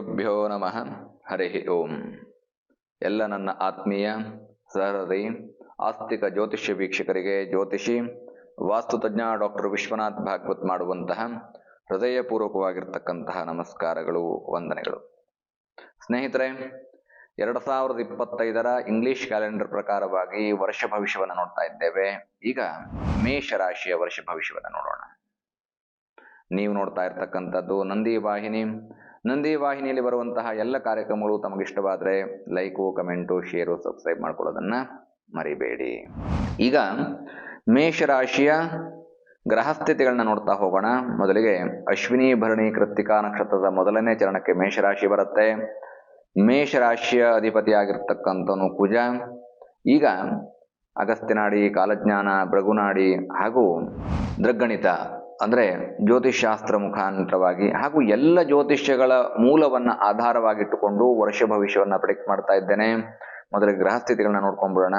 ಗುರುಭ್ಯೋ ನಮಃ. ಹರಿ ಓಂ. ಎಲ್ಲ ನನ್ನ ಆತ್ಮೀಯ ಸಹೃದಯಿ, ಆಸ್ತಿಕ ಜ್ಯೋತಿಷ್ಯ ವೀಕ್ಷಕರಿಗೆ ಜ್ಯೋತಿಷಿ ವಾಸ್ತುತಜ್ಞ ಡಾಕ್ಟರ್ ವಿಶ್ವನಾಥ್ ಭಾಗವತ್ ಮಾಡುವಂತಹ ಹೃದಯಪೂರ್ವಕವಾಗಿರ್ತಕ್ಕಂತಹ ನಮಸ್ಕಾರಗಳು, ವಂದನೆಗಳು. ಸ್ನೇಹಿತರೆ, ಎರಡು ಸಾವಿರದ ಇಪ್ಪತ್ತೈದರ ಇಂಗ್ಲಿಷ್ ಕ್ಯಾಲೆಂಡರ್ ಪ್ರಕಾರವಾಗಿ ವರ್ಷ ಭವಿಷ್ಯವನ್ನು ನೋಡ್ತಾ ಇದ್ದೇವೆ. ಈಗ ಮೇಷ ರಾಶಿಯ ವರ್ಷ ಭವಿಷ್ಯವನ್ನು ನೋಡೋಣ. ನೀವು ನೋಡ್ತಾ ಇರ್ತಕ್ಕಂಥದ್ದು ನಂದಿ ವಾಹಿನಿ ನಂದಿ ವಾಹಿನಿಯಲ್ಲಿ ಬರುವಂತಹ ಎಲ್ಲ ಕಾರ್ಯಕ್ರಮಗಳು ತಮಗಿಷ್ಟವಾದರೆ ಲೈಕು, ಕಮೆಂಟು, ಶೇರು, ಸಬ್ಸ್ಕ್ರೈಬ್ ಮಾಡ್ಕೊಳ್ಳೋದನ್ನು ಮರಿಬೇಡಿ. ಈಗ ಮೇಷರಾಶಿಯ ಗ್ರಹಸ್ಥಿತಿಗಳನ್ನ ನೋಡ್ತಾ ಹೋಗೋಣ. ಮೊದಲಿಗೆ ಅಶ್ವಿನಿ ಭರಣಿ ಕೃತಿಕಾ ನಕ್ಷತ್ರದ ಮೊದಲನೇ ಚರಣಕ್ಕೆ ಮೇಷರಾಶಿ ಬರುತ್ತೆ. ಮೇಷರಾಶಿಯ ಅಧಿಪತಿಯಾಗಿರ್ತಕ್ಕಂಥವನು ಕುಜ. ಈಗ ಅಗಸ್ತ್ಯನಾಡಿ, ಕಾಲಜ್ಞಾನ, ಭೃಗುನಾಡಿ ಹಾಗೂ ದೃಗ್ಗಣಿತ. ಅಂದ್ರೆ ಜ್ಯೋತಿಷ್ಶಾಸ್ತ್ರ ಮುಖಾಂತರವಾಗಿ ಹಾಗೂ ಎಲ್ಲ ಜ್ಯೋತಿಷ್ಯಗಳ ಮೂಲವನ್ನ ಆಧಾರವಾಗಿಟ್ಟುಕೊಂಡು ವರ್ಷ ಭವಿಷ್ಯವನ್ನ ಪ್ರಿಡಿಕ್ಟ್ ಮಾಡ್ತಾ ಇದ್ದೇನೆ. ಮೊದಲಿಗೆ ಗ್ರಹಸ್ಥಿತಿಗಳನ್ನ ನೋಡ್ಕೊಂಡ್ಬಿಡೋಣ.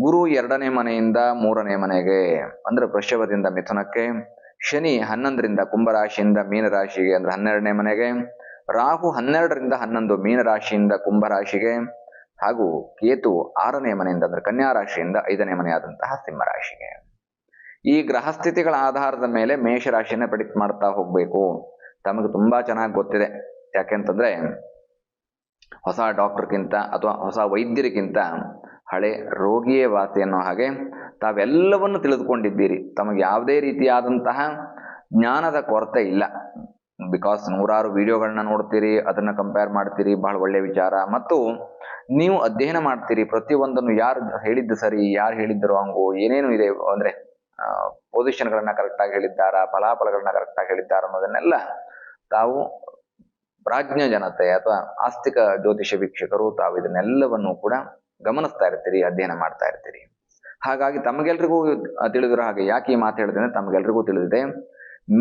ಗುರು ಎರಡನೇ ಮನೆಯಿಂದ ಮೂರನೇ ಮನೆಗೆ, ಅಂದ್ರೆ ವೃಷಭದಿಂದ ಮಿಥುನಕ್ಕೆ, ಶನಿ ಹನ್ನೊಂದರಿಂದ ಕುಂಭರಾಶಿಯಿಂದ ಮೀನರಾಶಿಗೆ, ಅಂದ್ರೆ ಹನ್ನೆರಡನೇ ಮನೆಗೆ, ರಾಹು ಹನ್ನೆರಡರಿಂದ ಹನ್ನೊಂದು ಮೀನರಾಶಿಯಿಂದ ಕುಂಭರಾಶಿಗೆ, ಹಾಗೂ ಕೇತು ಆರನೇ ಮನೆಯಿಂದ, ಅಂದ್ರೆ ಕನ್ಯಾ ರಾಶಿಯಿಂದ ಐದನೇ ಮನೆಯಾದಂತಹ ಸಿಂಹರಾಶಿಗೆ ಈ ಗ್ರಹಸ್ಥಿತಿಗಳ ಆಧಾರದ ಮೇಲೆ ಮೇಷರಾಶಿಯನ್ನ ಪ್ರಿಡಿಕ್ಟ್ ಮಾಡ್ತಾ ಹೋಗ್ಬೇಕು. ತಮಗೆ ತುಂಬಾ ಚೆನ್ನಾಗಿ ಗೊತ್ತಿದೆ. ಯಾಕೆಂತಂದ್ರೆ ಹೊಸ ಡಾಕ್ಟರ್ಗಿಂತ ಅಥವಾ ಹೊಸ ವೈದ್ಯರಿಗಿಂತ ಹಳೆ ರೋಗಿಯೇ ವಾಸಿ ಅನ್ನೋ ಹಾಗೆ ತಾವೆಲ್ಲವನ್ನು ತಿಳಿದುಕೊಂಡಿದ್ದೀರಿ. ತಮಗೆ ಯಾವುದೇ ರೀತಿಯಾದಂತಹ ಜ್ಞಾನದ ಕೊರತೆ ಇಲ್ಲ. ಬಿಕಾಸ್ ನೂರಾರು ವಿಡಿಯೋಗಳನ್ನ ನೋಡ್ತೀರಿ, ಅದನ್ನ ಕಂಪೇರ್ ಮಾಡ್ತೀರಿ, ಬಹಳ ಒಳ್ಳೆ ವಿಚಾರ. ಮತ್ತು ನೀವು ಅಧ್ಯಯನ ಮಾಡ್ತೀರಿ. ಪ್ರತಿಯೊಂದನ್ನು ಯಾರು ಹೇಳಿದ್ದು ಸರಿ, ಯಾರು ಹೇಳಿದ್ದು ರಾಂಗು ಏನೇನು ಇದೆ ಅಂದ್ರೆ ಪೊಸಿಷನ್ಗಳನ್ನ ಕರೆಕ್ಟಾಗಿ ಹೇಳಿದ್ದಾರಾ, ಫಲಾಫಲಗಳನ್ನ ಕರೆಕ್ಟಾಗಿ ಹೇಳಿದ್ದಾರ ಅನ್ನೋದನ್ನೆಲ್ಲ ತಾವು ಪ್ರಾಜ್ಞ ಜನತೆ ಅಥವಾ ಆಸ್ತಿಕ ಜ್ಯೋತಿಷ ವೀಕ್ಷಕರು ತಾವು ಇದನ್ನೆಲ್ಲವನ್ನು ಕೂಡ ಗಮನಿಸ್ತಾ ಇರ್ತೀರಿ, ಅಧ್ಯಯನ ಮಾಡ್ತಾ ಇರ್ತೀರಿ. ಹಾಗಾಗಿ ತಮಗೆಲ್ರಿಗೂ ತಿಳಿದಿರೋ ಹಾಗೆ ಯಾಕೆ ಈ ಮಾತು ಹೇಳಿದ್ರೆ ತಮಗೆಲ್ರಿಗೂ ತಿಳಿದಿದೆ,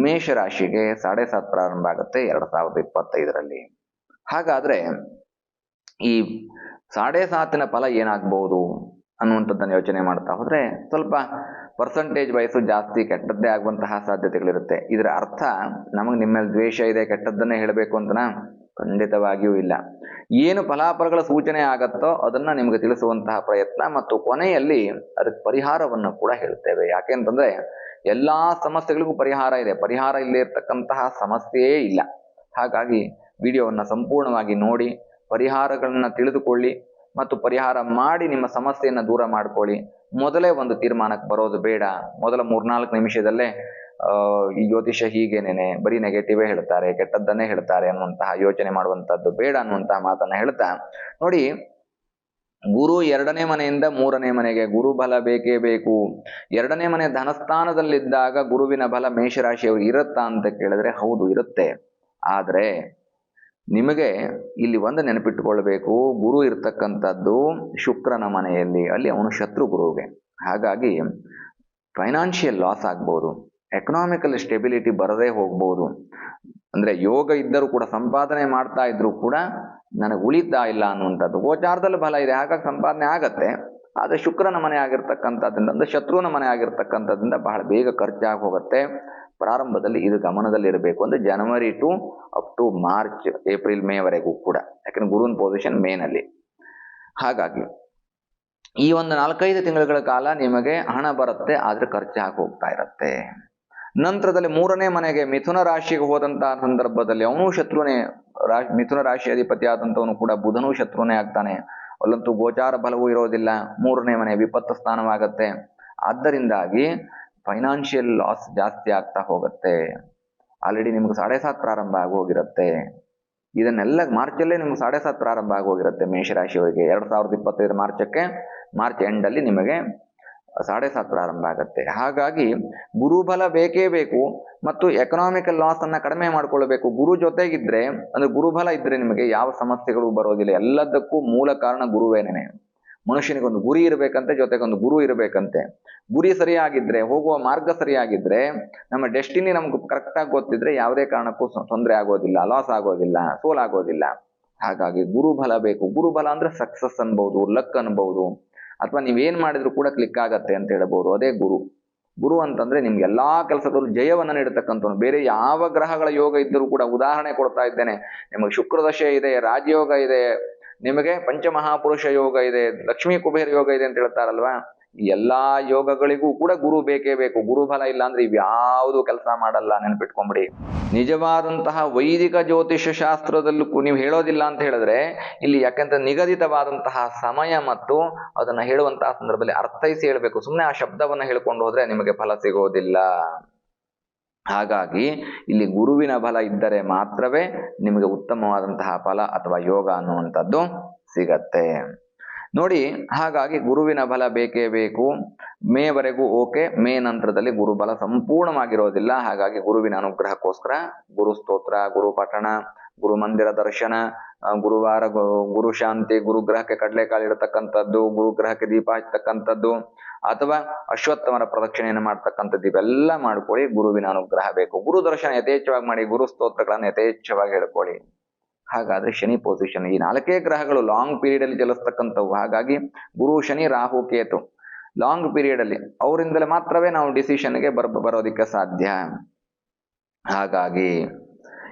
ಮೇಷರಾಶಿಗೆ ಸಾಡೆ ಸಾತ್ ಪ್ರಾರಂಭ ಆಗುತ್ತೆ ಎರಡ್ ಸಾವಿರದ ಇಪ್ಪತ್ತೈದರಲ್ಲಿ. ಹಾಗಾದ್ರೆ ಈ ಸಾಡೆ ಸಾತಿನ ಫಲ ಏನಾಗ್ಬಹುದು? ಅನ್ನುವಂಥದ್ದನ್ನು ಯೋಚನೆ ಮಾಡ್ತಾ ಹೋದರೆ ಸ್ವಲ್ಪ ಪರ್ಸಂಟೇಜ್ ವಯಸ್ಸು ಜಾಸ್ತಿ ಕೆಟ್ಟದ್ದೇ ಆಗುವಂತಹ ಸಾಧ್ಯತೆಗಳಿರುತ್ತೆ. ಇದರ ಅರ್ಥ ನಮಗೆ ನಿಮ್ಮಲ್ಲಿ ದ್ವೇಷ ಇದೆ, ಕೆಟ್ಟದ್ದನ್ನೇ ಹೇಳಬೇಕು ಅಂತನ? ಖಂಡಿತವಾಗಿಯೂ ಇಲ್ಲ. ಏನು ಫಲಾಫಲಗಳ ಸೂಚನೆ ಆಗತ್ತೋ ಅದನ್ನು ನಿಮಗೆ ತಿಳಿಸುವಂತಹ ಪ್ರಯತ್ನ ಮತ್ತು ಕೊನೆಯಲ್ಲಿ ಅದಕ್ಕೆ ಪರಿಹಾರವನ್ನು ಕೂಡ ಹೇಳ್ತೇವೆ ಯಾಕೆಂತಂದ್ರೆ ಎಲ್ಲ ಸಮಸ್ಯೆಗಳಿಗೂ ಪರಿಹಾರ ಇದೆ. ಪರಿಹಾರ ಇಲ್ಲದೆ ಇರ್ತಕ್ಕಂತಹ ಸಮಸ್ಯೆಯೇ ಇಲ್ಲ. ಹಾಗಾಗಿ ವಿಡಿಯೋವನ್ನು ಸಂಪೂರ್ಣವಾಗಿ ನೋಡಿ, ಪರಿಹಾರಗಳನ್ನ ತಿಳಿದುಕೊಳ್ಳಿ ಮತ್ತು ಪರಿಹಾರ ಮಾಡಿ ನಿಮ್ಮ ಸಮಸ್ಯೆಯನ್ನು ದೂರ ಮಾಡ್ಕೊಳ್ಳಿ. ಮೊದಲೇ ಒಂದು ತೀರ್ಮಾನಕ್ಕೆ ಬರೋದು ಬೇಡ. ಮೊದಲ ಮೂರ್ನಾಲ್ಕು ನಿಮಿಷದಲ್ಲೇ ಈ ಜ್ಯೋತಿಷ್ಯ ಹೀಗೇನೇನೆ, ಬರೀ ನೆಗೆಟಿವೇ ಹೇಳ್ತಾರೆ, ಕೆಟ್ಟದ್ದನ್ನೇ ಹೇಳ್ತಾರೆ ಅನ್ನುವಂತಹ ಯೋಚನೆ ಮಾಡುವಂತದ್ದು ಬೇಡ ಅನ್ನುವಂತಹ ಮಾತನ್ನ ಹೇಳ್ತಾ. ನೋಡಿ, ಗುರು ಎರಡನೇ ಮನೆಯಿಂದ ಮೂರನೇ ಮನೆಗೆ ಗುರು ಬಲ ಬೇಕೇ ಬೇಕು. ಎರಡನೇ ಮನೆ ಧನಸ್ಥಾನದಲ್ಲಿದ್ದಾಗ ಗುರುವಿನ ಬಲ ಮೇಷರಾಶಿಯವರು ಇರುತ್ತಾ ಅಂತ ಕೇಳಿದ್ರೆ ಹೌದು, ಇರುತ್ತೆ. ಆದ್ರೆ ನಿಮಗೆ ಇಲ್ಲಿ ಒಂದು ನೆನಪಿಟ್ಟುಕೊಳ್ಬೇಕು ಗುರು ಇರ್ತಕ್ಕಂಥದ್ದು ಶುಕ್ರನ ಮನೆಯಲ್ಲಿ, ಅಲ್ಲಿ ಅವನು ಶತ್ರು ಗುರುವಿಗೆ. ಹಾಗಾಗಿ ಫೈನಾನ್ಷಿಯಲ್ ಲಾಸ್ ಆಗ್ಬೋದು ಎಕನಾಮಿಕಲ್ ಸ್ಟೆಬಿಲಿಟಿ ಬರದೇ ಹೋಗ್ಬೋದು. ಅಂದ್ರೆ ಯೋಗ ಇದ್ದರೂ ಕೂಡ, ಸಂಪಾದನೆ ಮಾಡ್ತಾ ಇದ್ರು ಕೂಡ, ನನಗೆ ಉಳಿತಾ ಇಲ್ಲ ಅನ್ನುವಂಥದ್ದು. ಗೋಚಾರದಲ್ಲಿ ಬಲ ಇದೆ, ಹಾಗಾಗಿ ಸಂಪಾದನೆ ಆಗತ್ತೆ. ಆದರೆ ಶುಕ್ರನ ಮನೆ ಆಗಿರ್ತಕ್ಕಂಥದ್ರಿಂದ, ಅಂದರೆ ಶತ್ರುವಿನ ಮನೆ ಆಗಿರ್ತಕ್ಕಂಥದ್ರಿಂದ ಬಹಳ ಬೇಗ ಖರ್ಚಾಗಿ ಹೋಗುತ್ತೆ. ಪ್ರಾರಂಭದಲ್ಲಿ ಇದು ಗಮನದಲ್ಲಿರಬೇಕು ಅಂದರೆ ಜನವರಿ to up to March April ಮೇವರೆಗೂ ಕೂಡ. ಯಾಕಂದ್ರೆ ಗುರುವಿನ ಪೊಸಿಷನ್ ಮೇನಲ್ಲಿ ಹಾಗಾಗಿ, ಈ ಒಂದು ನಾಲ್ಕೈದು ತಿಂಗಳುಗಳ ಕಾಲ ನಿಮಗೆ ಹಣ ಬರುತ್ತೆ, ಆದರೆ ಖರ್ಚಾಗಿ ಹೋಗ್ತಾ ಇರುತ್ತೆ. ನಂತರದಲ್ಲಿ ಮೂರನೇ ಮನೆಗೆ ಮಿಥುನ ರಾಶಿಗೆ ಹೋದಂತಹ ಸಂದರ್ಭದಲ್ಲಿ ಅವನು ಶತ್ರುನೇ ರಾಶಿ ಮಿಥುನ ರಾಶಿ ಅಧಿಪತಿ ಆದಂಥವನು ಕೂಡ ಬುಧನೂ ಶತ್ರುನೇ ಆಗ್ತಾನೆ. ಅಲ್ಲಂತೂ ಗೋಚಾರ ಬಲವೂ ಇರೋದಿಲ್ಲ. ಮೂರನೇ ಮನೆ ವಿಪತ್ತು ಸ್ಥಾನವಾಗತ್ತೆ. ಆದ್ದರಿಂದಾಗಿ ಫೈನಾನ್ಷಿಯಲ್ ಲಾಸ್ ಜಾಸ್ತಿ ಆಗ್ತಾ ಹೋಗುತ್ತೆ. ಆಲ್ರೆಡಿ ನಿಮ್ಗೆ ಸಾಡೆ ಸಾತ್ ಪ್ರಾರಂಭ ಆಗೋಗಿರುತ್ತೆ. ಇದನ್ನೆಲ್ಲ ಮಾರ್ಚಲ್ಲೇ ನಿಮ್ಗೆ ಸಾಡೆ ಸಾತ್ ಪ್ರಾರಂಭ ಆಗೋಗಿರುತ್ತೆ ಮೇಷರಾಶಿಯವರಿಗೆ. ಎರಡ್ ಸಾವಿರದ ಇಪ್ಪತ್ತೈದು ಮಾರ್ಚಕ್ಕೆ ಮಾರ್ಚ್ ಎಂಡಲ್ಲಿ ನಿಮಗೆ ಸಾಡೆ ಸಾತ್ ಪ್ರಾರಂಭ ಆಗುತ್ತೆ. ಹಾಗಾಗಿ ಗುರುಬಲ ಬೇಕೇ ಬೇಕು ಮತ್ತು ಎಕನಾಮಿಕಲ್ ಲಾಸ್ ಅನ್ನ ಕಡಿಮೆ ಮಾಡ್ಕೊಳ್ಬೇಕು. ಗುರು ಜೊತೆಗಿದ್ರೆ, ಅಂದ್ರೆ ಗುರುಬಲ ಇದ್ರೆ ನಿಮಗೆ ಯಾವ ಸಮಸ್ಯೆಗಳು ಬರೋದಿಲ್ಲ. ಎಲ್ಲದಕ್ಕೂ ಮೂಲ ಕಾರಣ ಗುರುವೇನೇನೆ. ಮನುಷ್ಯನಿಗೊಂದು ಗುರಿ ಇರಬೇಕಂತೆ, ಜೊತೆಗೊಂದು ಗುರು ಇರಬೇಕಂತೆ. ಗುರಿ ಸರಿಯಾಗಿದ್ರೆ, ಹೋಗುವ ಮಾರ್ಗ ಸರಿಯಾಗಿದ್ರೆ, ನಮ್ಮ ಡೆಸ್ಟಿನಿ ನಮ್ಗೆ ಕರೆಕ್ಟಾಗಿ ಗೊತ್ತಿದ್ರೆ ಯಾವುದೇ ಕಾರಣಕ್ಕೂ ತೊಂದರೆ ಆಗೋದಿಲ್ಲ ಲಾಸ್ ಆಗೋದಿಲ್ಲ, ಸೋಲಾಗೋದಿಲ್ಲ. ಹಾಗಾಗಿ ಗುರುಬಲ ಬೇಕು. ಗುರುಬಲ ಅಂದ್ರೆ ಸಕ್ಸಸ್ ಅನ್ಬಹುದು ಲಕ್ ಅನ್ಬಹುದು ಅಥವಾ ನೀವೇನ್ ಮಾಡಿದ್ರು ಕೂಡ ಕ್ಲಿಕ್ ಆಗತ್ತೆ ಅಂತ ಹೇಳ್ಬೋದು. ಅದೇ ಗುರು. ಗುರು ಅಂತಂದ್ರೆ ನಿಮ್ಗೆ ಎಲ್ಲಾ ಕೆಲಸದಲ್ಲೂ ಜಯವನ್ನು ನೀಡತಕ್ಕಂಥವ್ನು. ಬೇರೆ ಯಾವ ಗ್ರಹಗಳ ಯೋಗ ಇದ್ದರೂ ಕೂಡ ಉದಾಹರಣೆ ಕೊಡ್ತಾ ಇದ್ದೇನೆ. ನಿಮಗೆ ಶುಕ್ರದಶೆ ಇದೆ, ರಾಜಯೋಗ ಇದೆ, ನಿಮಗೆ ಪಂಚಮಹಾಪುರುಷ ಯೋಗ ಇದೆ, ಲಕ್ಷ್ಮೀ ಕುಬೇರ ಯೋಗ ಇದೆ ಅಂತ ಹೇಳ್ತಾರಲ್ವಾ? ಎಲ್ಲಾ ಯೋಗಗಳಿಗೂ ಕೂಡ ಗುರು ಬೇಕೇ ಬೇಕು. ಗುರುಬಲ ಇಲ್ಲ ಅಂದ್ರೆ ಇವ್ಯಾವುದು ಕೆಲಸ ಮಾಡಲ್ಲ ನೆನ್ಪಿಟ್ಕೊಂಬಿಡಿ. ನಿಜವಾದಂತಹ ವೈದಿಕ ಜ್ಯೋತಿಷ್ಯ ಶಾಸ್ತ್ರದಲ್ಲೂ ನೀವು ಹೇಳೋದಿಲ್ಲ ಅಂತ ಹೇಳಿದ್ರೆ ಇಲ್ಲಿ ಯಾಕಂದ್ರೆ ನಿಗದಿತವಾದಂತಹ ಸಮಯ ಮತ್ತು ಅದನ್ನ ಹೇಳುವಂತಹ ಸಂದರ್ಭದಲ್ಲಿ ಅರ್ಥೈಸಿ ಹೇಳ್ಬೇಕು. ಸುಮ್ಮನೆ ಆ ಶಬ್ದವನ್ನ ಹೇಳ್ಕೊಂಡು ಹೋದ್ರೆ ನಿಮಗೆ ಫಲ ಸಿಗೋದಿಲ್ಲ. ಹಾಗಾಗಿ ಇಲ್ಲಿ ಗುರುವಿನ ಬಲ ಇದ್ದರೆ ಮಾತ್ರವೇ ನಿಮಗೆ ಉತ್ತಮವಾದಂತಹ ಫಲ ಅಥವಾ ಯೋಗ ಅನ್ನುವಂಥದ್ದು ಸಿಗತ್ತೆ. ನೋಡಿ, ಹಾಗಾಗಿ ಗುರುವಿನ ಬಲ ಬೇಕೇ ಬೇಕು. ಮೇವರೆಗೂ ಓಕೆ, ಮೇ ನಂತರದಲ್ಲಿ ಗುರುಬಲ ಸಂಪೂರ್ಣವಾಗಿರೋದಿಲ್ಲ. ಹಾಗಾಗಿ ಗುರುವಿನ ಅನುಗ್ರಹಕ್ಕೋಸ್ಕರ ಗುರು ಸ್ತೋತ್ರ, ಗುರು ಪಠಣ, ಗುರು ಮಂದಿರ ದರ್ಶನ ಗುರುವಾರ ಗುರು ಶಾಂತಿ ಗುರುಗ್ರಹಕ್ಕೆ ಕಡಲೆಕಾಳು ಇಡತಕ್ಕಂಥದ್ದು ಗುರುಗ್ರಹಕ್ಕೆ ದೀಪ ಹಚ್ಚತಕ್ಕಂಥದ್ದು, ಅಥವಾ ಅಶ್ವತ್ಥಮರ ಪ್ರದಕ್ಷಿಣೆಯನ್ನು ಮಾಡ್ತಕ್ಕಂಥದ್ದು, ಇವೆಲ್ಲ ಮಾಡ್ಕೊಳ್ಳಿ. ಗುರುವಿನ ಅನುಗ್ರಹ ಬೇಕು. ಗುರು ದರ್ಶನ ಯಥೇಚ್ಛವಾಗಿ ಮಾಡಿ, ಗುರು ಸ್ತೋತ್ರಗಳನ್ನು ಯಥೇಚ್ಛವಾಗಿ ಹೇಳ್ಕೊಳ್ಳಿ. ಹಾಗಾದ್ರೆ ಶನಿ ಪೊಸಿಷನ್ ಈ ನಾಲ್ಕೇ ಗ್ರಹಗಳು ಲಾಂಗ್ ಪೀರಿಯಡ್ ಅಲ್ಲಿ ಚಲಿಸ್ತಕ್ಕಂಥವು ಹಾಗಾಗಿ ಗುರು, ಶನಿ, ರಾಹು, ಕೇತು. ಲಾಂಗ್ ಪೀರಿಯಡ್ ಅಲ್ಲಿ ಅವರಿಂದಲೇ ಮಾತ್ರವೇ ನಾವು ಡಿಸಿಷನ್ಗೆ ಬರ್, ಬರೋದಿಕ್ಕೆ ಸಾಧ್ಯ. ಹಾಗಾಗಿ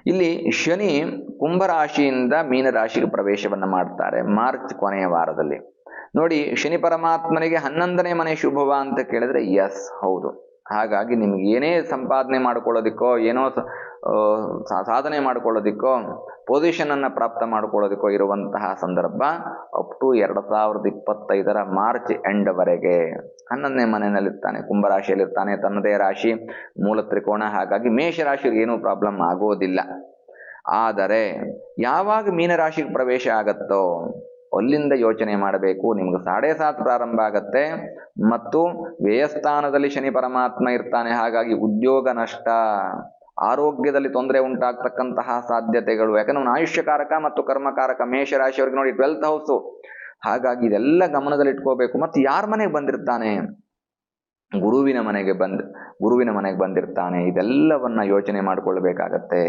ಇಲ್ಲಿ ಶನಿ ಕುಂಭರಾಶಿಯಿಂದ ಮೀನರಾಶಿಗೆ ಪ್ರವೇಶವನ್ನು ಮಾಡ್ತಾರೆ ಮಾರ್ಚ್ ಕೊನೆಯ ವಾರದಲ್ಲಿ. ನೋಡಿ, ಶನಿ ಪರಮಾತ್ಮನಿಗೆ ಹನ್ನೊಂದನೇ ಮನೆ ಶುಭವ ಅಂತ ಕೇಳಿದ್ರೆ ಎಸ್ ಹೌದು. ಹಾಗಾಗಿ ನಿಮ್ಗೆ ಏನೇ ಸಂಪಾದನೆ ಮಾಡ್ಕೊಳ್ಳೋದಿಕ್ಕೋ, ಏನೋ ಸಾಧನೆ ಮಾಡ್ಕೊಳ್ಳೋದಿಕ್ಕೋ ಪೊಸಿಷನ್ ಅನ್ನ ಪ್ರಾಪ್ತ ಮಾಡ್ಕೊಳ್ಳೋದಿಕ್ಕೋ ಇರುವಂತಹ ಸಂದರ್ಭ ಅಪ್ ಟು ಎರಡ್ ಸಾವಿರದ ಇಪ್ಪತ್ತೈದರ ಮಾರ್ಚ್ ಎಂಡ್ ವರೆಗೆ ಹನ್ನೊಂದನೇ ಮನೆಯಲ್ಲಿರ್ತಾನೆ, ಕುಂಭರಾಶಿಯಲ್ಲಿರ್ತಾನೆ, ತನ್ನದೇ ರಾಶಿ ಮೂಲ ತ್ರಿಕೋಣ ಹಾಗಾಗಿ ಮೇಷರಾಶಿಗೆ ಏನೂ ಪ್ರಾಬ್ಲಮ್ ಆಗೋದಿಲ್ಲ. ಆದರೆ ಯಾವಾಗ ಮೀನರಾಶಿಗೆ ಪ್ರವೇಶ ಆಗತ್ತೋ ಅಲ್ಲಿಂದ ಯೋಚನೆ ಮಾಡಬೇಕು. ನಿಮ್ಗೆ ಸಾಡೆ ಸಾತ್ ಪ್ರಾರಂಭ ಆಗತ್ತೆ. ಮತ್ತು ವ್ಯಯಸ್ಥಾನದಲ್ಲಿ ಶನಿ ಪರಮಾತ್ಮ ಇರ್ತಾನೆ. ಹಾಗಾಗಿ ಉದ್ಯೋಗ ನಷ್ಟ, ಆರೋಗ್ಯದಲ್ಲಿ ತೊಂದರೆ ಉಂಟಾಗ್ತಕ್ಕಂತಹ ಸಾಧ್ಯತೆಗಳು. ಯಾಕಂದ್ರೆ ಅವನು ಆಯುಷ್ಯಕಾರಕ ಮತ್ತು ಕರ್ಮಕಾರಕ, ಮೇಷರಾಶಿಯವ್ರಿಗೆ ನೋಡಿ ಟ್ವೆಲ್ತ್ ಹೌಸು ಹಾಗಾಗಿ ಇದೆಲ್ಲ ಗಮನದಲ್ಲಿ ಇಟ್ಕೋಬೇಕು. ಮತ್ತು ಯಾರ ಮನೆಗೆ ಬಂದಿರ್ತಾನೆ? ಗುರುವಿನ ಮನೆಗೆ ಬಂದ್, ಗುರುವಿನ ಮನೆಗೆ ಬಂದಿರ್ತಾನೆ. ಇದೆಲ್ಲವನ್ನ ಯೋಚನೆ ಮಾಡಿಕೊಳ್ಬೇಕಾಗತ್ತೆ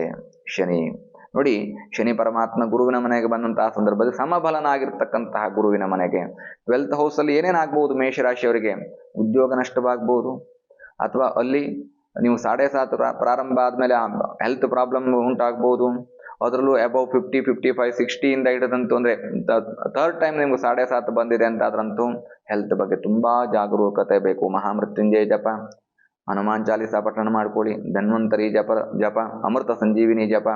ಶನಿ. ನೋಡಿ, ಶನಿ ಪರಮಾತ್ಮ ಗುರುವಿನ ಮನೆಗೆ ಬಂದಂತಹ ಸಂದರ್ಭದಲ್ಲಿ ಸಮಬಲನಾಗಿರ್ತಕ್ಕಂತಹ ಗುರುವಿನ ಮನೆಗೆ. ಟ್ವೆಲ್ತ್ ಹೌಸ್ ಅಲ್ಲಿ ಏನೇನಾಗ್ಬಹುದು ಮೇಷರಾಶಿಯವರಿಗೆ? ಉದ್ಯೋಗ ನಷ್ಟವಾಗ್ಬಹುದು ಅಥವಾ ಅಲ್ಲಿ ನೀವು ಸಾಡೆ ಸಾತ್ ಪ್ರಾ- ಪ್ರಾರಂಭ ಆದ್ಮೇಲೆ ಹೆಲ್ತ್ ಪ್ರಾಬ್ಲಮ್ ಉಂಟಾಗ್ಬಹುದು ಅದರಲ್ಲೂ ಅಬೌವ್ ಫಿಫ್ಟಿ ಫಿಫ್ಟಿ ಫೈವ್ ಸಿಕ್ಸ್ಟಿಯಿಂದ ಹಿಡಿದಂತು ಅಂದ್ರೆ ಥರ್ಡ್ ಟೈಮ್ ನಿಮ್ಗೆ ಸಾಡೆ ಸಾತ್ ಬಂದಿದೆ ಅಂತಾದ್ರಂತೂ ಹೆಲ್ತ್ ಬಗ್ಗೆ ತುಂಬಾ ಜಾಗರೂಕತೆ ಬೇಕು. ಮಹಾಮೃತ್ಯುಂಜಯ ಜಪ. ಹನುಮಾನ್ ಚಾಲಿಸ ಪಠಣ ಮಾಡ್ಕೊಳ್ಳಿ, ಧನ್ವಂತರಿ ಜಪ ಜಪ, ಅಮೃತ ಸಂಜೀವಿನಿ ಜಪ,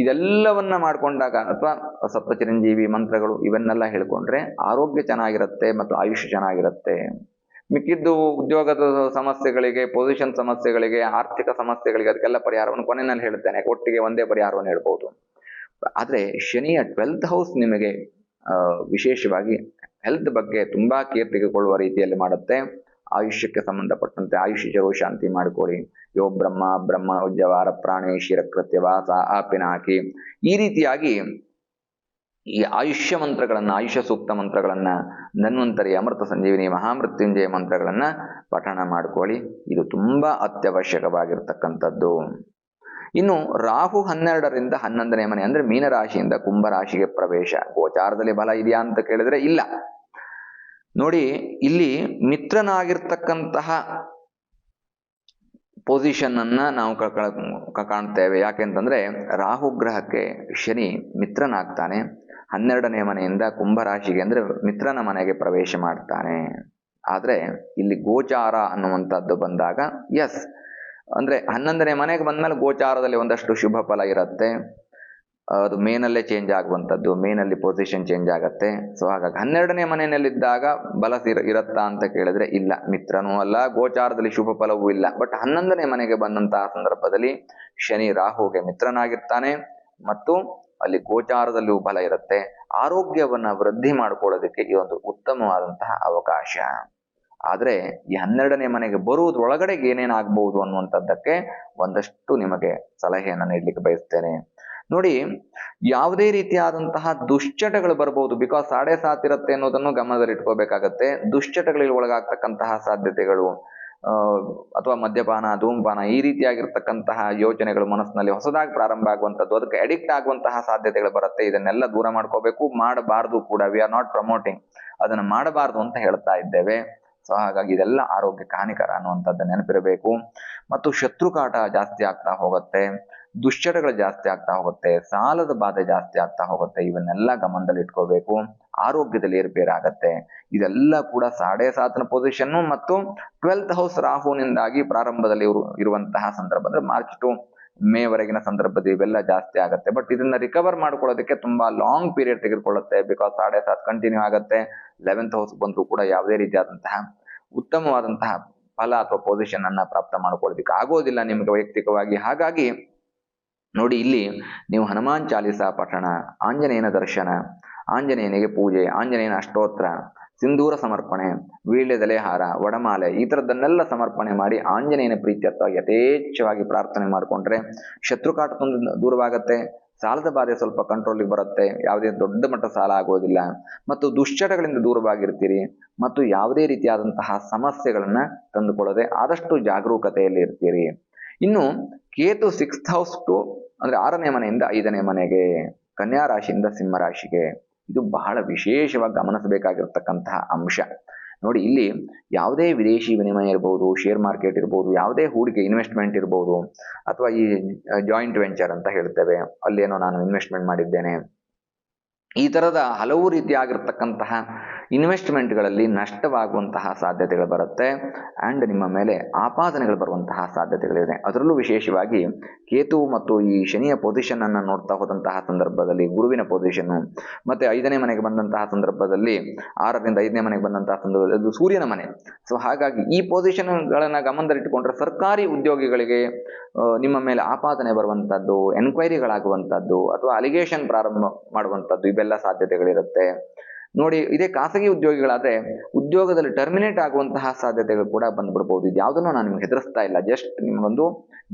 ಇದೆಲ್ಲವನ್ನ ಮಾಡ್ಕೊಂಡಾಗ ಅಥವಾ ಸಪ್ತ ಚಿರಂಜೀವಿ ಮಂತ್ರಗಳು ಇವನ್ನೆಲ್ಲ ಹೇಳ್ಕೊಂಡ್ರೆ ಆರೋಗ್ಯ ಚೆನ್ನಾಗಿರುತ್ತೆ ಮತ್ತು ಆಯುಷ್ಯ ಚೆನ್ನಾಗಿರುತ್ತೆ. ಮಿಕ್ಕಿದ್ದು ಉದ್ಯೋಗದ ಸಮಸ್ಯೆಗಳಿಗೆ ಪೊಸಿಷನ್ ಸಮಸ್ಯೆಗಳಿಗೆ, ಆರ್ಥಿಕ ಸಮಸ್ಯೆಗಳಿಗೆ ಅದಕ್ಕೆಲ್ಲ ಪರಿಹಾರವನ್ನು ಕೊನೆಯಲ್ಲಿ ಹೇಳ್ತೇನೆ ಒಟ್ಟಿಗೆ ಒಂದೇ ಪರಿಹಾರವನ್ನು ಹೇಳ್ಬೋದು. ಆದರೆ ಶನಿಯ ಟ್ವೆಲ್ತ್ ಹೌಸ್ ನಿಮಗೆ ವಿಶೇಷವಾಗಿ ಹೆಲ್ತ್ ಬಗ್ಗೆ ತುಂಬಾ ಕೇರ್ ತೆಗೆದುಕೊಳ್ಳುವ ರೀತಿಯಲ್ಲಿ ಮಾಡುತ್ತೆ. ಆಯುಷ್ಯಕ್ಕೆ ಸಂಬಂಧಪಟ್ಟಂತೆ ಆಯುಷ್ಯ ಜರೋ ಶಾಂತಿ ಮಾಡಿಕೊಡಿ ಯೋ ಬ್ರಹ್ಮ ಬ್ರಹ್ಮ, ಉಜ್ಜವಾರ, ಪ್ರಾಣಿ ಶಿರಕೃತ್ಯ ವಾಸ ಆಪಿನಾಕಿ ಈ ರೀತಿಯಾಗಿ ಈ ಆಯುಷ್ಯ ಮಂತ್ರಗಳನ್ನ, ಆಯುಷ್ಯ ಸೂಕ್ತ ಮಂತ್ರಗಳನ್ನ, ಧನ್ವಂತರಿ ಅಮೃತ ಸಂಜೀವಿನಿ ಮಹಾಮೃತ್ಯುಂಜಯ ಮಂತ್ರಗಳನ್ನ ಪಠಣ ಮಾಡ್ಕೊಳ್ಳಿ ಇದು ತುಂಬಾ ಅತ್ಯವಶ್ಯಕವಾಗಿರ್ತಕ್ಕಂಥದ್ದು. ಇನ್ನು ರಾಹು ಹನ್ನೆರಡರಿಂದ ಹನ್ನೊಂದನೇ ಮನೆ ಅಂದ್ರೆ ಮೀನರಾಶಿಯಿಂದ ಕುಂಭರಾಶಿಗೆ ಪ್ರವೇಶ. ಗೋಚಾರದಲ್ಲಿ ಬಲ ಇದೆಯಾ ಅಂತ ಕೇಳಿದ್ರೆ ಇಲ್ಲ. ನೋಡಿ, ಇಲ್ಲಿ ಮಿತ್ರನಾಗಿರ್ತಕ್ಕಂತಹ ಪೊಸಿಷನ್ ಅನ್ನ ನಾವು ಕಾಣ್ತೇವೆ. ಯಾಕೆಂತಂದ್ರೆ ರಾಹು ಗ್ರಹಕ್ಕೆ ಶನಿ ಮಿತ್ರನಾಗ್ತಾನೆ. ಹನ್ನೆರಡನೇ ಮನೆಯಿಂದ ಕುಂಭರಾಶಿಗೆ ಅಂದ್ರೆ ಮಿತ್ರನ ಮನೆಗೆ ಪ್ರವೇಶ ಮಾಡ್ತಾನೆ. ಆದ್ರೆ, ಇಲ್ಲಿ ಗೋಚಾರ ಅನ್ನುವಂಥದ್ದು ಬಂದಾಗ ಎಸ್ ಅಂದ್ರೆ ಹನ್ನೊಂದನೇ ಮನೆಗೆ ಬಂದ್ಮೇಲೆ ಗೋಚಾರದಲ್ಲಿ ಒಂದಷ್ಟು ಶುಭ ಫಲ ಇರುತ್ತೆ. ಅದು ಮೇನಲ್ಲೇ ಚೇಂಜ್ ಆಗುವಂಥದ್ದು, ಮೇನಲ್ಲಿ ಪೊಸಿಷನ್ ಚೇಂಜ್ ಆಗತ್ತೆ. ಸೊ ಹಾಗಾಗಿ ಹನ್ನೆರಡನೇ ಮನೆಯಲ್ಲಿದ್ದಾಗ ಬಲ ಇರ, ಇರತ್ತಾ ಅಂತ ಕೇಳಿದ್ರೆ ಇಲ್ಲ. ಮಿತ್ರನೂ ಅಲ್ಲ, ಗೋಚಾರದಲ್ಲಿ ಶುಭ ಫಲವೂ ಇಲ್ಲ. ಬಟ್ ಹನ್ನೊಂದನೇ ಮನೆಗೆ ಬಂದಂತಹ ಸಂದರ್ಭದಲ್ಲಿ ಶನಿ ರಾಹುಗೆ ಮಿತ್ರನಾಗಿರ್ತಾನೆ. ಮತ್ತು ಅಲ್ಲಿ ಗೋಚಾರದಲ್ಲಿಯೂ ಬಲ ಇರುತ್ತೆ. ಆರೋಗ್ಯವನ್ನ ವೃದ್ಧಿ ಮಾಡಿಕೊಳ್ಳೋದಕ್ಕೆ ಈ ಒಂದು ಉತ್ತಮವಾದಂತಹ ಅವಕಾಶ. ಆದ್ರೆ ಈ ಹನ್ನೆರಡನೇ ಮನೆಗೆ ಬರುವುದರೊಳಗಡೆ ಏನೇನಾಗಬಹುದು ಅನ್ನುವಂಥದ್ದಕ್ಕೆ ಒಂದಷ್ಟು ನಿಮಗೆ ಸಲಹೆಯನ್ನು ನೀಡಲಿಕ್ಕೆ ಬಯಸ್ತೇನೆ. ನೋಡಿ, ಯಾವುದೇ ರೀತಿಯಾದಂತಹ ದುಶ್ಚಟಗಳು ಬರಬಹುದು ಬಿಕಾಸ್ ಸಾಡೆ ಸಾತ್ ಇರುತ್ತೆ ಅನ್ನೋದನ್ನು ಗಮನದಲ್ಲಿ ಇಟ್ಕೋಬೇಕಾಗುತ್ತೆ. ದುಶ್ಚಟಗಳಿಗೆ ಒಳಗಾಗ್ತಕ್ಕಂತಹ ಸಾಧ್ಯತೆಗಳು ಅಥವಾ ಮದ್ಯಪಾನ, ಧೂಮಪಾನ, ಈ ರೀತಿಯಾಗಿರ್ತಕ್ಕಂತಹ ಯೋಚನೆಗಳು ಮನಸ್ಸಿನಲ್ಲಿ ಹೊಸದಾಗಿ ಪ್ರಾರಂಭ ಆಗುವಂಥದ್ದು, ಅದಕ್ಕೆ ಅಡಿಕ್ಟ್ ಆಗುವಂತಹ ಸಾಧ್ಯತೆಗಳು ಬರುತ್ತೆ. ಇದನ್ನೆಲ್ಲ ದೂರ ಮಾಡ್ಕೋಬೇಕು. ಮಾಡಬಾರದು ಕೂಡ. ವಿ ಆರ್ ನಾಟ್ ಪ್ರಮೋಟಿಂಗ್ ಅದನ್ನು ಮಾಡಬಾರದು ಅಂತ ಹೇಳ್ತಾ ಇದ್ದೇವೆ. ಸೊ ಹಾಗಾಗಿ ಇದೆಲ್ಲ ಆರೋಗ್ಯಕ್ಕೆ ಹಾನಿಕರ ಅನ್ನುವಂಥದ್ದು ನೆನಪಿರಬೇಕು. ಮತ್ತು ಶತ್ರುಕಾಟ ಜಾಸ್ತಿ ಆಗ್ತಾ ಹೋಗುತ್ತೆ. ದುಶ್ಚಟಗಳು ಜಾಸ್ತಿ ಆಗ್ತಾ ಹೋಗುತ್ತೆ, ಸಾಲದ ಬಾಧೆ ಜಾಸ್ತಿ ಆಗ್ತಾ ಹೋಗುತ್ತೆ, ಇವನ್ನೆಲ್ಲ ಗಮನದಲ್ಲಿ ಇಟ್ಕೋಬೇಕು. ಆರೋಗ್ಯದಲ್ಲಿ ಏರುಪೇರಾಗತ್ತೆ ಇದೆಲ್ಲ ಕೂಡ ಸಾಡೆ ಸಾತನ ಪೊಸಿಷನ್ ಮತ್ತು ಟ್ವೆಲ್ತ್ ಹೌಸ್ ರಾಹುನಿಂದಾಗಿ ಪ್ರಾರಂಭದಲ್ಲಿ ಇವರು ಇರುವಂತಹ ಸಂದರ್ಭ ಅಂದ್ರೆ ಮಾರ್ಚ್ ಟು ಮೇ ವರೆಗಿನ ಸಂದರ್ಭದಲ್ಲಿ ಇವೆಲ್ಲ ಜಾಸ್ತಿ ಆಗುತ್ತೆ. ಬಟ್ ಇದನ್ನ ರಿಕವರ್ ಮಾಡ್ಕೊಳ್ಳೋದಕ್ಕೆ ತುಂಬಾ ಲಾಂಗ್ ಪೀರಿಯಡ್ ತೆಗೆದುಕೊಳ್ಳುತ್ತೆ. ಬಿಕಾಸ್ ಸಾಡೆ ಸಾತ್ ಕಂಟಿನ್ಯೂ ಆಗುತ್ತೆ. ಲೆವೆಂತ್ ಹೌಸ್ ಬಂದರೂ ಕೂಡ ಯಾವುದೇ ರೀತಿಯಾದಂತಹ ಉತ್ತಮವಾದಂತಹ ಫಲ ಅಥವಾ ಪೊಸಿಷನ್ ಅನ್ನ ಪ್ರಾಪ್ತ ಮಾಡ್ಕೊಳ್ಳೋದಕ್ಕೆ ಆಗೋದಿಲ್ಲ ನಿಮಗೆ ವೈಯಕ್ತಿಕವಾಗಿ. ಹಾಗಾಗಿ ನೋಡಿ ಇಲ್ಲಿ ನೀವು ಹನುಮಾನ್ ಚಾಲಿಸ ಪಠಣ, ಆಂಜನೇಯನ ದರ್ಶನ, ಆಂಜನೇಯನಿಗೆ ಪೂಜೆ, ಆಂಜನೇಯನ ಅಷ್ಟೋತ್ರ, ಸಿಂಧೂರ ಸಮರ್ಪಣೆ ವೀಳ್ಯದೆಲೆ ಹಾರ ವಡಮಾಲೆ ಈ ಥರದ್ದನ್ನೆಲ್ಲ ಸಮರ್ಪಣೆ ಮಾಡಿ ಆಂಜನೇಯನ ಪ್ರೀತಿಯತ್ತ ಯಥೇಚ್ಛವಾಗಿ ಪ್ರಾರ್ಥನೆ ಮಾಡಿಕೊಂಡ್ರೆ ಶತ್ರುಕಾಟ ದೂರವಾಗತ್ತೆ, ಸಾಲದ ಬಾಧೆ ಸ್ವಲ್ಪ ಕಂಟ್ರೋಲಿಗೆ ಬರುತ್ತೆ, ಯಾವುದೇ ದೊಡ್ಡ ಮಟ್ಟ ಸಾಲ ಆಗೋದಿಲ್ಲ ಮತ್ತು ದುಶ್ಚಟಗಳಿಂದ ದೂರವಾಗಿರ್ತೀರಿ ಮತ್ತು ಯಾವುದೇ ರೀತಿಯಾದಂತಹ ಸಮಸ್ಯೆಗಳನ್ನು ತಂದುಕೊಳ್ಳದೆ ಆದಷ್ಟು ಜಾಗರೂಕತೆಯಲ್ಲಿ ಇರ್ತೀರಿ. ಇನ್ನು ಕೇತು ಸಿಕ್ಸ್ತ್ ಹೌಸ್ ಟು ಅಂದ್ರೆ ಆರನೇ ಮನೆಯಿಂದ ಐದನೇ ಮನೆಗೆ, ಕನ್ಯಾ ರಾಶಿಯಿಂದ ಸಿಂಹ ರಾಶಿಗೆ, ಇದು ಬಹಳ ವಿಶೇಷವಾಗಿ ಗಮನಿಸಬೇಕಾಗಿರ್ತಕ್ಕಂತಹ ಅಂಶ. ನೋಡಿ, ಇಲ್ಲಿ ಯಾವುದೇ ವಿದೇಶಿ ವಿನಿಮಯ ಇರ್ಬೋದು ಶೇರ್ ಮಾರ್ಕೆಟ್ ಇರ್ಬೋದು, ಯಾವುದೇ ಹೂಡಿಕೆ ಇನ್ವೆಸ್ಟ್ಮೆಂಟ್ ಇರ್ಬೋದು, ಅಥವಾ ಈ ಜಾಯಿಂಟ್ ವೆಂಚರ್ ಅಂತ ಹೇಳ್ತೇವೆ, ಅಲ್ಲೇನೋ ನಾನು ಇನ್ವೆಸ್ಟ್ಮೆಂಟ್ ಮಾಡಿದ್ದೇನೆ, ಈ ತರದ ಹಲವು ರೀತಿಯಾಗಿರ್ತಕ್ಕಂತಹ ಇನ್ವೆಸ್ಟ್ಮೆಂಟ್ಗಳಲ್ಲಿ ನಷ್ಟವಾಗುವಂತಹ ಸಾಧ್ಯತೆಗಳು ಬರುತ್ತೆ ಆ್ಯಂಡ್ ನಿಮ್ಮ ಮೇಲೆ ಆಪಾದನೆಗಳು ಬರುವಂತಹ ಸಾಧ್ಯತೆಗಳಿದೆ. ಅದರಲ್ಲೂ ವಿಶೇಷವಾಗಿ ಕೇತು ಮತ್ತು ಈ ಶನಿಯ ಪೊಸಿಷನ್ ಅನ್ನು ನೋಡ್ತಾ ಹೋದಂತಹ ಸಂದರ್ಭದಲ್ಲಿ, ಗುರುವಿನ ಪೊಸಿಷನ್ ಮತ್ತೆ ಐದನೇ ಮನೆಗೆ ಬಂದಂತಹ ಸಂದರ್ಭದಲ್ಲಿ, ಆರರಿಂದ ಐದನೇ ಮನೆಗೆ ಬಂದಂತಹ ಸಂದರ್ಭದಲ್ಲಿ ಅದು ಸೂರ್ಯನ ಮನೆ. ಸೊ ಹಾಗಾಗಿ ಈ ಪೊಸಿಷನ್ಗಳನ್ನು ಗಮನದಲ್ಲಿಟ್ಟುಕೊಂಡ್ರೆ ಸರ್ಕಾರಿ ಉದ್ಯೋಗಿಗಳಿಗೆ ನಿಮ್ಮ ಮೇಲೆ ಆಪಾದನೆ ಬರುವಂಥದ್ದು ಎನ್ಕ್ವೈರಿಗಳಾಗುವಂಥದ್ದು ಅಥವಾ ಅಲಿಗೇಷನ್ ಪ್ರಾರಂಭ ಮಾಡುವಂಥದ್ದು ಇವೆಲ್ಲ ಸಾಧ್ಯತೆಗಳಿರುತ್ತೆ. ನೋಡಿ, ಇದೇ ಖಾಸಗಿ ಉದ್ಯೋಗಿಗಳಾದ್ರೆ ಉದ್ಯೋಗದಲ್ಲಿ ಟರ್ಮಿನೇಟ್ ಆಗುವಂತಹ ಸಾಧ್ಯತೆಗಳು ಕೂಡ ಬಂದ್ಬಿಡ್ಬೋದು. ಇದು ಯಾವುದನ್ನು ನಾನು ನಿಮ್ಗೆ ಹೆದರಿಸ್ತಾ ಇಲ್ಲ. ಜಸ್ಟ್ ನಿಮ್ಗೊಂದು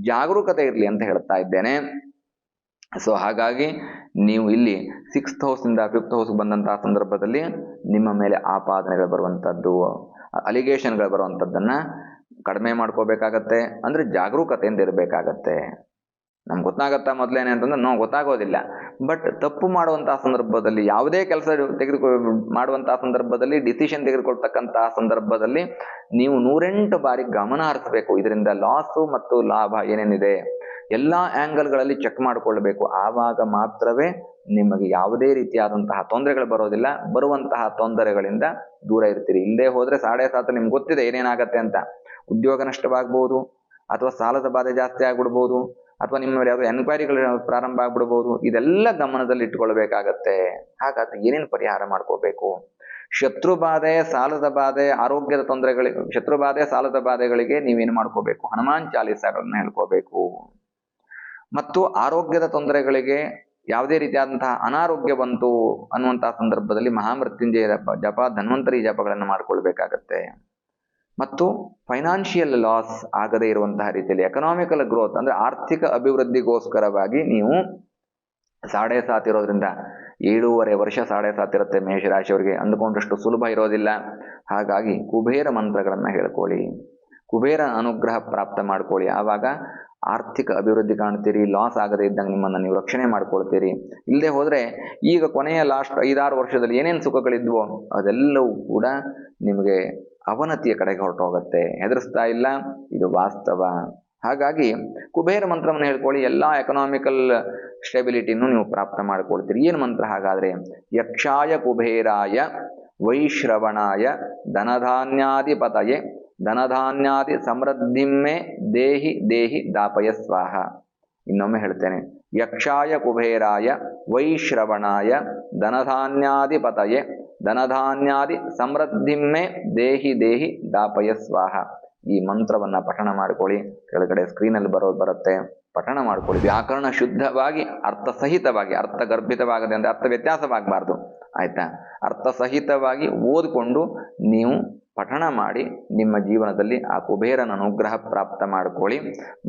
ಜಾಗರೂಕತೆ ಇರಲಿ ಅಂತ ಹೇಳ್ತಾ ಇದ್ದೇನೆ. ಸೊ ಹಾಗಾಗಿ ನೀವು ಇಲ್ಲಿ ಸಿಕ್ಸ್ತ್ ಹೌಸ್ನಿಂದ ಫಿಫ್ತ್ ಹೌಸ್ ಬಂದಂತಹ ಸಂದರ್ಭದಲ್ಲಿ ನಿಮ್ಮ ಮೇಲೆ ಆಪಾದನೆಗಳು ಬರುವಂಥದ್ದು ಅಲಿಗೇಷನ್ಗಳು ಬರುವಂಥದ್ದನ್ನು ಕಡಿಮೆ ಮಾಡ್ಕೋಬೇಕಾಗತ್ತೆ. ಅಂದ್ರೆ ಜಾಗರೂಕತೆಯಿಂದ ಇರಬೇಕಾಗತ್ತೆ. ನಮ್ಗೆ ಗೊತ್ತಾಗತ್ತಾ ಮೊದಲೇನೆ ಅಂತಂದ್ರೆ ನಾವು ಗೊತ್ತಾಗೋದಿಲ್ಲ. ಬಟ್ ತಪ್ಪು ಮಾಡುವಂತಹ ಸಂದರ್ಭದಲ್ಲಿ, ಯಾವುದೇ ಕೆಲಸ ತೆಗೆದುಕೊ ಮಾಡುವಂತಹ ಸಂದರ್ಭದಲ್ಲಿ ಡಿಸಿಷನ್ ತೆಗೆದುಕೊಳ್ತಕ್ಕಂತಹ ಸಂದರ್ಭದಲ್ಲಿ ನೀವು ನೂರೆಂಟು ಬಾರಿ ಗಮನ ಹರಿಸಬೇಕು. ಇದರಿಂದ ಲಾಸು ಮತ್ತು ಲಾಭ ಏನೇನಿದೆ, ಎಲ್ಲಾ ಆಂಗಲ್ಗಳಲ್ಲಿ ಚೆಕ್ ಮಾಡಿಕೊಳ್ಬೇಕು. ಆವಾಗ ಮಾತ್ರವೇ ನಿಮಗೆ ಯಾವುದೇ ರೀತಿಯಾದಂತಹ ತೊಂದರೆಗಳು ಬರೋದಿಲ್ಲ. ಬರುವಂತಹ ತೊಂದರೆಗಳಿಂದ ದೂರ ಇರ್ತೀರಿ. ಇಲ್ಲದೆ ಹೋದ್ರೆ ಸಾಡೆ ಸಾತ ನಿಮ್ಗೆ ಗೊತ್ತಿದೆ ಏನೇನಾಗತ್ತೆ ಅಂತ. ಉದ್ಯೋಗ ನಷ್ಟವಾಗ್ಬೋದು, ಅಥವಾ ಸಾಲದ ಬಾಧೆ ಜಾಸ್ತಿ ಆಗ್ಬಿಡ್ಬೋದು ಅಥವಾ ನಿಮ್ಮ ಮೇಲೆ ಯಾವುದೋ ಎನ್ಕ್ವೈರಿಗಳು ಪ್ರಾರಂಭ ಆಗ್ಬಿಡ್ಬೋದು, ಇದೆಲ್ಲ ಗಮನದಲ್ಲಿ ಇಟ್ಕೊಳ್ಬೇಕಾಗತ್ತೆ. ಹಾಗಾದ್ರೆ ಏನೇನು ಪರಿಹಾರ ಮಾಡ್ಕೋಬೇಕು? ಶತ್ರು ಬಾಧೆ, ಸಾಲದ ಬಾಧೆ, ಆರೋಗ್ಯದ ತೊಂದರೆಗಳಿಗೆ ಶತ್ರು ಬಾಧೆ, ಸಾಲದ ಬಾಧೆಗಳಿಗೆ ನೀವೇನು ಮಾಡ್ಕೋಬೇಕು? ಹನುಮಾನ್ ಚಾಲೀಸಗಳನ್ನ ಹೇಳ್ಕೋಬೇಕು. ಮತ್ತು ಆರೋಗ್ಯದ ತೊಂದರೆಗಳಿಗೆ ಯಾವುದೇ ರೀತಿಯಾದಂತಹ ಅನಾರೋಗ್ಯ ಬಂತು ಅನ್ನುವಂತಹ ಸಂದರ್ಭದಲ್ಲಿ ಮಹಾಮೃತ್ಯುಂಜಯ ಜಪ- ಧನ್ವಂತರಿ ಜಪಗಳನ್ನು ಮಾಡ್ಕೊಳ್ಬೇಕಾಗತ್ತೆ. ಮತ್ತು ಫೈನಾನ್ಷಿಯಲ್ ಲಾಸ್ ಆಗದೇ ಇರುವಂತಹ ರೀತಿಯಲ್ಲಿ ಎಕನಾಮಿಕಲ್ ಗ್ರೋತ್ ಅಂದ್ರೆ ಆರ್ಥಿಕ ಅಭಿವೃದ್ಧಿಗೋಸ್ಕರವಾಗಿ ನೀವು ಸಾಡೆ ಸಾತ್ ಇರೋದ್ರಿಂದ ಏಳೂವರೆ ವರ್ಷ ಸಾಡೆ ಸಾತ್ ಇರುತ್ತೆ ಮೇಷರಾಶಿಯವರಿಗೆ. ಅಂದುಕೊಂಡಷ್ಟು ಸುಲಭ ಇರೋದಿಲ್ಲ. ಹಾಗಾಗಿ ಕುಬೇರ ಮಂತ್ರಗಳನ್ನು ಹೇಳ್ಕೊಳ್ಳಿ. ಕುಬೇರ ಅನುಗ್ರಹ ಪ್ರಾಪ್ತ ಮಾಡ್ಕೊಳ್ಳಿ. ಆವಾಗ ಆರ್ಥಿಕ ಅಭಿವೃದ್ಧಿ ಕಾಣ್ತೀರಿ ಲಾಸ್ ಆಗದೇ ಇದ್ದಂಗೆ ನಿಮ್ಮನ್ನು ನೀವು ರಕ್ಷಣೆ ಮಾಡ್ಕೊಳ್ತೀರಿ. ಇಲ್ಲದೆ ಹೋದರೆ ಈಗ ಕೊನೆಯ ಲಾಸ್ಟ್ ಐದಾರು ವರ್ಷದಲ್ಲಿ ಏನೇನು ಸುಖಗಳಿದ್ವೋ ಅದೆಲ್ಲವೂ ಕೂಡ ನಿಮಗೆ ಅವನತಿಯ ಕಡೆಗೆ ಹೊರಟೋಗುತ್ತೆ. ಹೆದರಿಸ್ತಾ ಇಲ್ಲ. ಇದು ವಾಸ್ತವ. ಹಾಗಾಗಿ ಕುಬೇರ ಮಂತ್ರವನ್ನು ಹೇಳ್ಕೊಳ್ಳಿ. ಎಲ್ಲ ಎಕನಾಮಿಕಲ್ ಸ್ಟೆಬಿಲಿಟಿನೂ ನೀವು ಪ್ರಾಪ್ತ ಮಾಡ್ಕೊಳ್ತೀರಿ. ಏನು ಮಂತ್ರ ಹಾಗಾದರೆ? ಯಕ್ಷಾಯ ಕುಬೇರಾಯ ವೈಶ್ರವಣಾಯ ಧನಧಾನ್ಯಾಧಿಪತಯೇ ಧನಧಾನ್ಯಾದಿ ಸಮೃದ್ಧಿಮ್ಮೆ ದೇಹಿ ದೇಹಿ ದಾಪಯ ಸ್ವಾಹ. ಇನ್ನೊಮ್ಮೆ ಹೇಳ್ತೇನೆ. ಯಕ್ಷಾಯ ಕುಬೇರಾಯ ವೈಶ್ರವಣಾಯ ಧನಧಾನ್ಯಾಧಿಪತಯೇ ಧನಧಾನ್ಯಾದಿ ಸಮೃದ್ಧಿಮ್ಮೆ ದೇಹಿ ದೇಹಿ ದಾಪಯ ಸ್ವಾಹ. ಈ ಮಂತ್ರವನ್ನ ಪಠಣ ಮಾಡ್ಕೊಳ್ಳಿ. ಕೆಳಗಡೆ ಸ್ಕ್ರೀನಲ್ಲಿ ಬರೋದು ಬರುತ್ತೆ. ಪಠಣ ಮಾಡ್ಕೊಳ್ಳಿ. ವ್ಯಾಕರಣ ಶುದ್ಧವಾಗಿ, ಅರ್ಥಸಹಿತವಾಗಿ, ಅರ್ಥಗರ್ಭಿತವಾಗದೆ ಅಂದ್ರೆ ಅರ್ಥ ವ್ಯತ್ಯಾಸವಾಗಬಾರ್ದು. ಆಯ್ತಾ? ಅರ್ಥಸಹಿತವಾಗಿ ಓದಿಕೊಂಡು ನೀವು ಪಠಣ ಮಾಡಿ ನಿಮ್ಮ ಜೀವನದಲ್ಲಿ ಆ ಕುಬೇರನ ಅನುಗ್ರಹ ಪ್ರಾಪ್ತ ಮಾಡಿಕೊಳ್ಳಿ.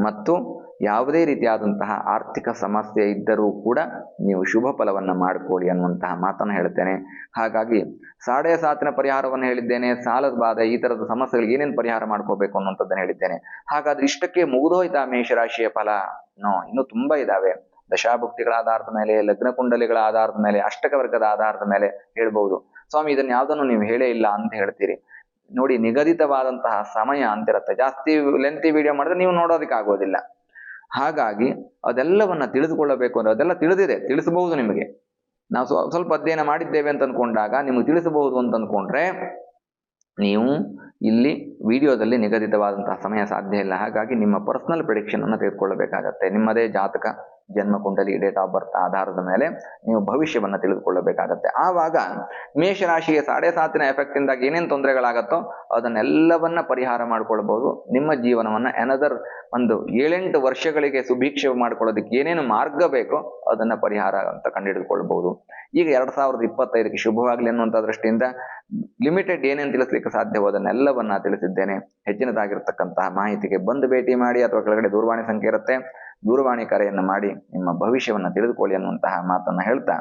ಮತ್ತು ಯಾವುದೇ ರೀತಿಯಾದಂತಹ ಆರ್ಥಿಕ ಸಮಸ್ಯೆ ಇದ್ದರೂ ಕೂಡ ನೀವು ಶುಭ ಫಲವನ್ನು ಮಾಡಿಕೊಳ್ಳಿ ಅನ್ನುವಂತಹ ಮಾತನ್ನು ಹೇಳ್ತೇನೆ. ಹಾಗಾಗಿ ಸಾಡೆ ಸಾತಿನ ಪರಿಹಾರವನ್ನು ಹೇಳಿದ್ದೇನೆ, ಸಾಲದ ಬಾಧೆ, ಈ ತರದ ಸಮಸ್ಯೆಗಳಿಗೆ ಏನೇನು ಪರಿಹಾರ ಮಾಡ್ಕೋಬೇಕು ಅನ್ನುವಂಥದ್ದನ್ನು ಹೇಳಿದ್ದೇನೆ. ಹಾಗಾದ್ರೆ ಇಷ್ಟಕ್ಕೆ ಮುಗಿದೋಯ್ತಾ ಮೇಷರಾಶಿಯ ಫಲ? ನೋ, ಇನ್ನು ತುಂಬಾ ಇದಾವೆ. ದಶಾಭುಕ್ತಿಗಳ ಆಧಾರದ ಮೇಲೆ, ಲಗ್ನ ಕುಂಡಲಿಗಳ ಆಧಾರದ ಮೇಲೆ ಅಷ್ಟಕ ವರ್ಗದ ಆಧಾರದ ಮೇಲೆ ಹೇಳ್ಬಹುದು ಸ್ವಾಮಿ, ಇದನ್ನ ಯಾವುದನ್ನು ನೀವು ಹೇಳೇ ಇಲ್ಲ ಅಂತ ಹೇಳ್ತೀರಿ. ನೋಡಿ ನಿಗದಿತವಾದಂತಹ ಸಮಯ ಅಂತಿರುತ್ತೆ. ಜಾಸ್ತಿ ಲೆಂತಿ ವಿಡಿಯೋ ಮಾಡಿದ್ರೆ ನೀವು ನೋಡೋದಕ್ಕೆ ಆಗೋದಿಲ್ಲ. ಹಾಗಾಗಿ ಅದೆಲ್ಲವನ್ನ ತಿಳಿದುಕೊಳ್ಳಬೇಕು ಅಂದ್ರೆ ಅದೆಲ್ಲ ತಿಳಿದಿದೆ. ತಿಳಿಸಬಹುದು ನಿಮಗೆ. ನಾವು ಸ್ವ- ಸ್ವಲ್ಪ ಅಧ್ಯಯನ ಮಾಡಿದ್ದೇವೆ ಅಂತ ಅನ್ಕೊಂಡಾಗ ನಿಮಗೆ ತಿಳಿಸಬಹುದು ಅಂತ ಅನ್ಕೊಂಡ್ರೆ ನೀವು ಇಲ್ಲಿ ವಿಡಿಯೋದಲ್ಲಿ ನಿಗದಿತವಾದಂತಹ ಸಮಯ ಸಾಧ್ಯ ಇಲ್ಲ. ಹಾಗಾಗಿ ನಿಮ್ಮ ಪರ್ಸನಲ್ ಪ್ರಿಡಿಕ್ಷನ್ ಅನ್ನು ತೆಗೆದುಕೊಳ್ಳಬೇಕಾಗತ್ತೆ ನಿಮ್ಮದೇ ಜಾತಕ, ಜನ್ಮ, ಕುಂಡಲಿ ಡೇಟ್ ಆಫ್ ಬರ್ತ್ ಆಧಾರದ ಮೇಲೆ ನೀವು ಭವಿಷ್ಯವನ್ನು ತಿಳಿದುಕೊಳ್ಳಬೇಕಾಗತ್ತೆ. ಆವಾಗ ಮೇಷರಾಶಿಗೆ ಸಾಡೆ ಸಾತಿನ ಎಫೆಕ್ಟ್ ಇಂದಾಗಿ ಏನೇನು ತೊಂದರೆಗಳಾಗತ್ತೋ ಅದನ್ನೆಲ್ಲವನ್ನ ಪರಿಹಾರ ಮಾಡಿಕೊಳ್ಳಬಹುದು ನಿಮ್ಮ ಜೀವನವನ್ನ ಎನದರ್ ಒಂದು ಏಳೆಂಟು ವರ್ಷಗಳಿಗೆ ಸುಭೀಕ್ಷೆ ಮಾಡ್ಕೊಳ್ಳೋದಕ್ಕೆ ಏನೇನು ಮಾರ್ಗ ಬೇಕೋ ಅದನ್ನ ಪರಿಹಾರ ಅಂತ ಕಂಡುಹಿಡಿದುಕೊಳ್ಬಹುದು ಈಗ ಎರಡ್ ಸಾವಿರದ ಇಪ್ಪತ್ತೈದಕ್ಕೆ ಶುಭವಾಗ್ಲಿ ಅನ್ನುವಂಥ ದೃಷ್ಟಿಯಿಂದ ಲಿಮಿಟೆಡ್ ಏನೇನು ತಿಳಿಸ್ಲಿಕ್ಕೆ ಸಾಧ್ಯವೋ ಅದನ್ನೆಲ್ಲವನ್ನ ತಿಳಿಸಿದ್ದೇನೆ. ಹೆಚ್ಚಿನದಾಗಿರ್ತಕ್ಕಂತಹ ಮಾಹಿತಿಗೆ ಬಂದು ಭೇಟಿ ಮಾಡಿ ಅಥವಾ ಕೆಳಗಡೆ ದೂರವಾಣಿ ಸಂಖ್ಯೆ ಇರುತ್ತೆ. ದೂರವಾಣಿ ಕರೆಯನ್ನು ಮಾಡಿ ನಿಮ್ಮ ಭವಿಷ್ಯವನ್ನು ತಿಳಿದುಕೊಳ್ಳಿ ಅನ್ನುವಂತಹ ಮಾತನ್ನ ಹೇಳ್ತಾ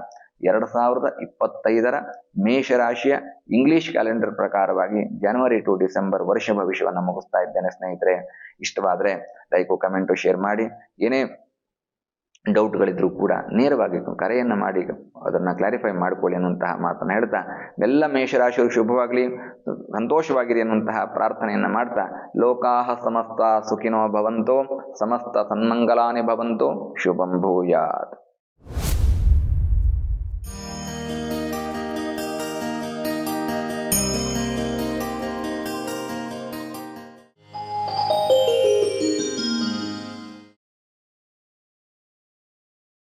ಎರಡ್ ಸಾವಿರದ ಇಪ್ಪತ್ತೈದರ ಮೇಷರಾಶಿಯ ಇಂಗ್ಲಿಷ್ ಕ್ಯಾಲೆಂಡರ್ ಪ್ರಕಾರವಾಗಿ ಜನವರಿ ಟು ಡಿಸೆಂಬರ್ ವರ್ಷ ಭವಿಷ್ಯವನ್ನು ಮುಗಿಸ್ತಾ ಇದ್ದೇನೆ ಸ್ನೇಹಿತರೆ. ಇಷ್ಟವಾದ್ರೆ ಲೈಕು ಕಮೆಂಟು ಶೇರ್ ಮಾಡಿ. ಏನೇ ಡೌಟ್ಗಳಿದ್ರು ಕೂಡ ನೇರವಾಗಿ ಕರೆಯನ್ನ ಮಾಡಿ, ಅದನ್ನ ಕ್ಲಾರಿಫೈ ಮಾಡಿಕೊಳ್ಳಿ ಅನ್ನುವಂತಹ ಮಾತನ್ನು ಹೇಳ್ತಾ, ಎಲ್ಲ ಮೇಷರಾಶಿಯವರು ಶುಭವಾಗಲಿ, ಸಂತೋಷವಾಗಿರಿ ಅನ್ನುವಂತಹ ಪ್ರಾರ್ಥನೆಯನ್ನ ಮಾಡ್ತಾ, ಲೋಕಾಹ ಸಮಸ್ತ ಸುಖಿನೋ ಭವಂತೋ, ಸಮಸ್ತ ಸನ್ಮಂಗಲಾನಿ ಭವಂತೋ, ಶುಭಂ ಭೂಯಾತ್.